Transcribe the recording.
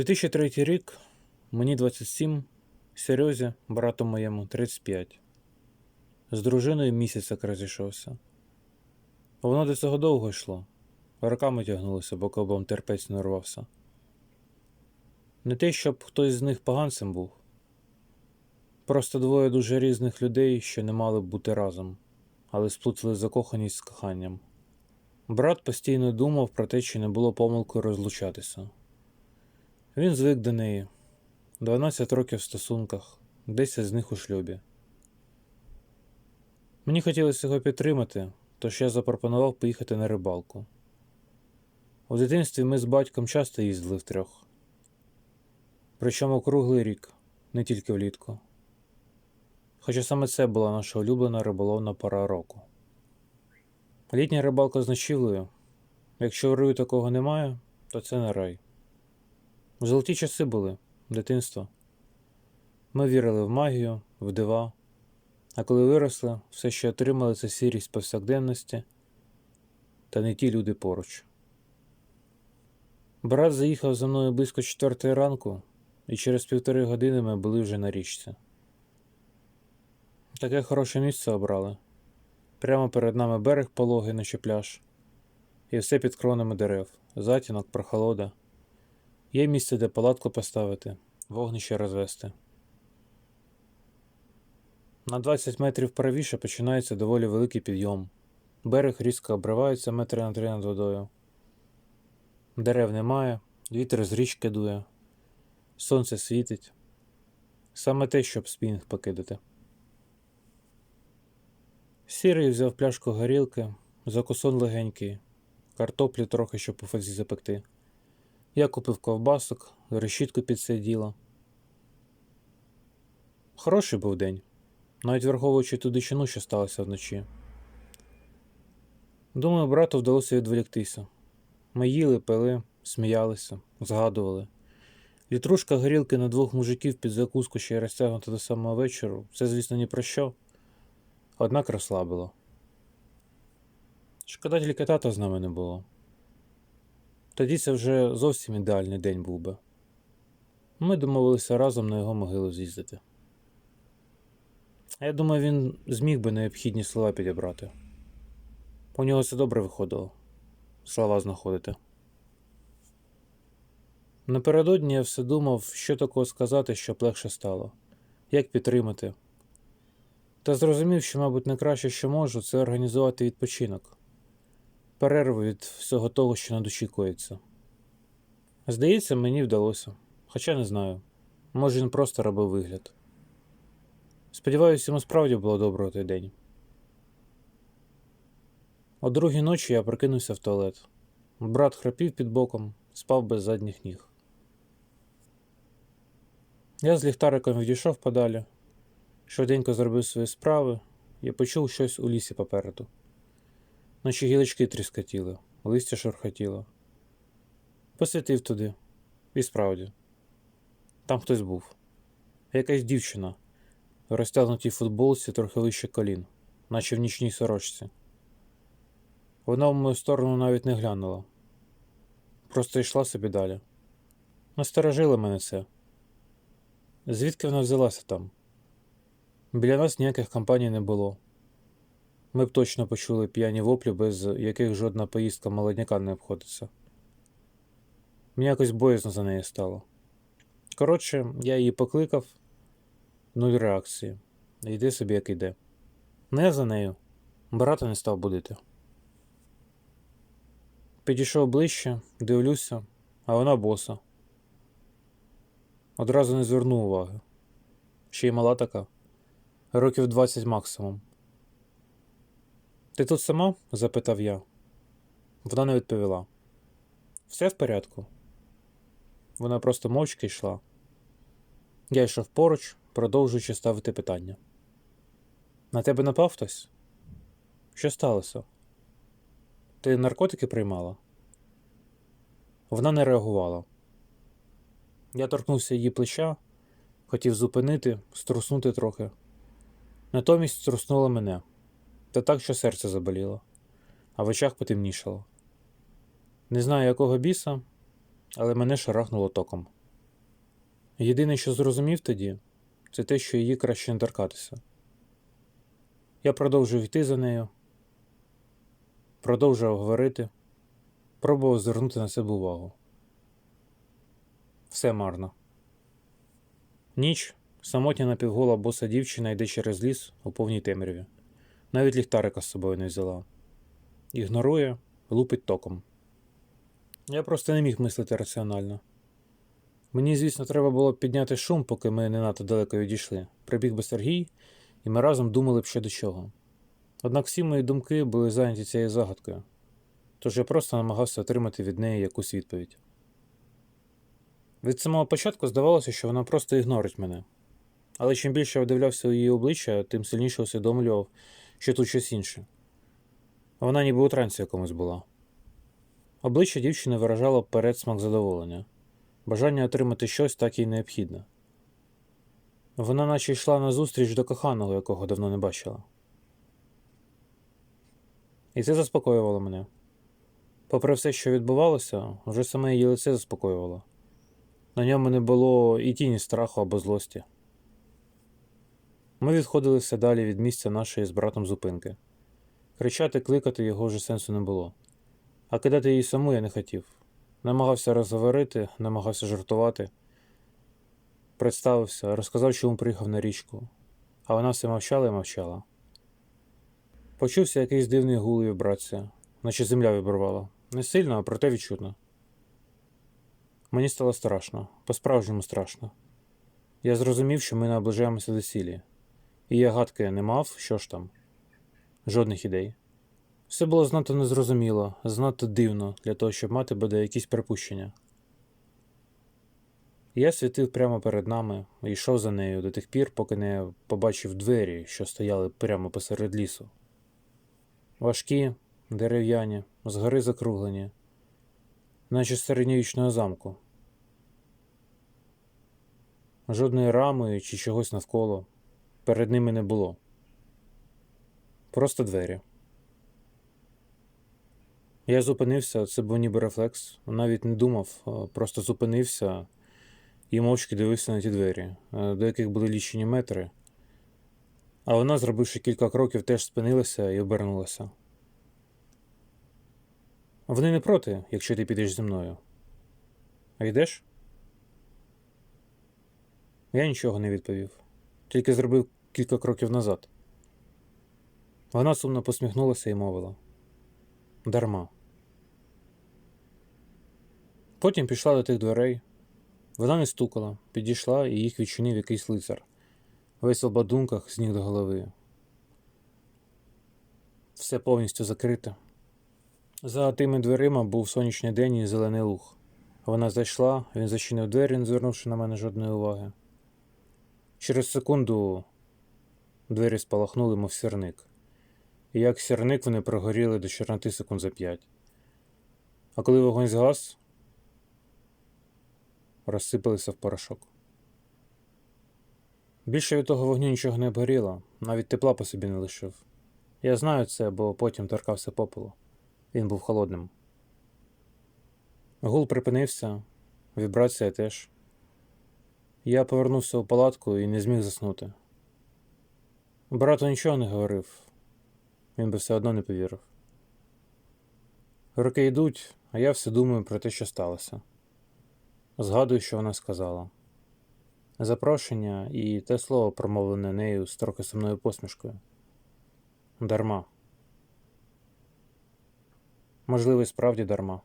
2003 рік, мені 27, Серьозі, брату моєму, 35. З дружиною місяць як розійшовся. Воно до цього довго йшло. Роками тягнулося, бо обом терпець не рвався. Не те, щоб хтось з них поганцем був. Просто двоє дуже різних людей, що не мали б бути разом, але сплутали закоханість з коханням. Брат постійно думав про те, чи не було помилкою розлучатися. Він звик до неї. 12 років в стосунках, 10 з них у шлюбі. Мені хотілося його підтримати, тож я запропонував поїхати на рибалку. У дитинстві ми з батьком часто їздили втрьох. Причому круглий рік, не тільки влітку. Хоча саме це була наша улюблена риболовна пора року. Літня рибалка з ночівлею. Якщо в раю такого немає, то це не рай. Золоті часи були, дитинство. Ми вірили в магію, в дива, а коли виросли, все, що отримали, це сірість повсякденності та не ті люди поруч. Брат заїхав за мною близько четвертої ранку, і через півтори години ми були вже на річці. Таке хороше місце обрали. Прямо перед нами берег пологий, наче пляж, і все під кронами дерев, затінок, прохолода. Є місце, де палатку поставити, вогнище розвести. На 20 метрів правіше починається доволі великий підйом. Берег різко обривається метри на три над водою. Дерев немає, вітер з річки дує, сонце світить. Саме те, щоб спінг покидати. Сірий взяв пляшку горілки, закусон легенький, картоплі трохи, щоб у фазі запекти. Я купив ковбасок, решітку під це діло. Хороший був день, навіть враховуючи ту дичину, що сталося вночі. Думаю, брату вдалося відволіктися. Ми їли, пили, сміялися, згадували. Літрушка горілки на двох мужиків під закуску ще й розтягнута до самого вечору, це, звісно, ні про що, однак розслабило. Шкода тільки тата з нами не було. Тоді це вже зовсім ідеальний день був би. Ми домовилися разом на його могилу з'їздити. Я думаю, він зміг би необхідні слова підібрати. У нього все добре виходило. Слова знаходити. Напередодні я все думав, що такого сказати, щоб легше стало, як підтримати. Та зрозумів, що, мабуть, найкраще, що можу, це організувати відпочинок перерву від всього того, що на душі. Здається, мені вдалося, хоча не знаю. Може, він просто робив вигляд. Сподіваюся, йому справді було добре у той день. О другій ночі я прокинувся в туалет. Брат храпів під боком, спав без задніх ніг. Я з ліхтариком відійшов подалі, швиденько зробив свої справи і почув щось у лісі попереду наче гілочки тріскотіли, листя шурхотіло. Посвятив туди, і справді, там хтось був. Якась дівчина в розтягнутій футболці трохи вище колін, наче в нічній сорочці. Вона в мою сторону навіть не глянула, просто йшла собі далі. Насторожило мене це. Звідки вона взялася там? Біля нас ніяких компаній не було. Ми б точно почули п'яні воплі, без яких жодна поїздка молодняка не обходиться. Мені якось боязно за неї стало. Коротше, я її покликав, нуль реакції. Йди собі, як йде. Не за нею. Брата не став будити. Підійшов ближче, дивлюся, а вона боса. Одразу не звернув уваги. Ще й мала така, років 20 максимум. Ти тут сама? запитав я. Вона не відповіла. Все в порядку? Вона просто мовчки йшла. Я йшов поруч, продовжуючи ставити питання. На тебе напав хтось? Що сталося? Ти наркотики приймала? Вона не реагувала. Я торкнувся її плеча, хотів зупинити, струснути трохи. Натомість струснула мене та так, що серце заболіло, а в очах потемнішало. Не знаю, якого біса, але мене шарахнуло током. Єдине, що зрозумів тоді, це те, що її краще не торкатися. Я продовжив йти за нею, продовжував говорити, пробував звернути на себе увагу. Все марно. Ніч, самотня напівгола боса дівчина йде через ліс у повній темряві. Навіть ліхтарика з собою не взяла. Ігнорує, лупить током. Я просто не міг мислити раціонально. Мені, звісно, треба було підняти шум, поки ми не надто далеко відійшли. Прибіг би Сергій, і ми разом думали б що до чого. Однак всі мої думки були зайняті цією загадкою, тож я просто намагався отримати від неї якусь відповідь. Від самого початку здавалося, що вона просто ігнорить мене. Але чим більше я вдивлявся у її обличчя, тим сильніше усвідомлював, що тут щось інше. Вона ніби у трансі якомусь була. Обличчя дівчини виражало передсмак задоволення, бажання отримати щось так і необхідне. Вона наче йшла назустріч до коханого, якого давно не бачила. І це заспокоювало мене. Попри все, що відбувалося, вже саме її лице заспокоювало. На ньому не було і тіні страху або злості. Ми відходили все далі від місця нашої з братом зупинки. Кричати, кликати його вже сенсу не було. А кидати її саму я не хотів. Намагався розговорити, намагався жартувати. Представився, розказав, чому приїхав на річку, а вона все мовчала і мовчала. Почувся якийсь дивний гул і вібрація, наче земля вибривала. Не сильно, а проте відчутно. Мені стало страшно, по-справжньому страшно. Я зрозумів, що ми наближаємося до цілі, і я гадки не мав, що ж там. Жодних ідей. Все було знато незрозуміло, знато дивно для того, щоб мати бодай якісь припущення. Я світив прямо перед нами і йшов за нею до тих пір, поки не побачив двері, що стояли прямо посеред лісу. Важкі, дерев'яні, згори закруглені, наче з середньовічного замку. Жодної рами чи чогось навколо перед ними не було. Просто двері. Я зупинився, це був ніби рефлекс. Навіть не думав, просто зупинився і мовчки дивився на ті двері, е, до яких були лічені метри. А вона, зробивши кілька кроків, теж спинилася і обернулася. Вони не проти, якщо ти підеш зі мною. А йдеш? Я нічого не відповів, тільки зробив кілька кроків назад. Вона сумно посміхнулася і мовила дарма. Потім пішла до тих дверей. Вона не стукала, підійшла і їх відчинив якийсь лицар, весь обладунках з ніг до голови. Все повністю закрите. За тими дверима був сонячний день і зелений луг. Вона зайшла, він зачинив двері, не звернувши на мене жодної уваги. Через секунду двері спалахнули, мов сірник. І як сірник вони прогоріли до чорноти секунд за п'ять. А коли вогонь згас, розсипалися в порошок. Більше від того вогню нічого не обгоріло, навіть тепла по собі не лишив. Я знаю це, бо потім торкався попелу. Він був холодним. Гул припинився, вібрація теж. Я повернувся у палатку і не зміг заснути. Брату нічого не говорив, він би все одно не повірив. Роки йдуть, а я все думаю про те, що сталося. Згадую, що вона сказала. Запрошення і те слово, промовлене нею з трохи сумною посмішкою. Дарма. Можливо, справді дарма.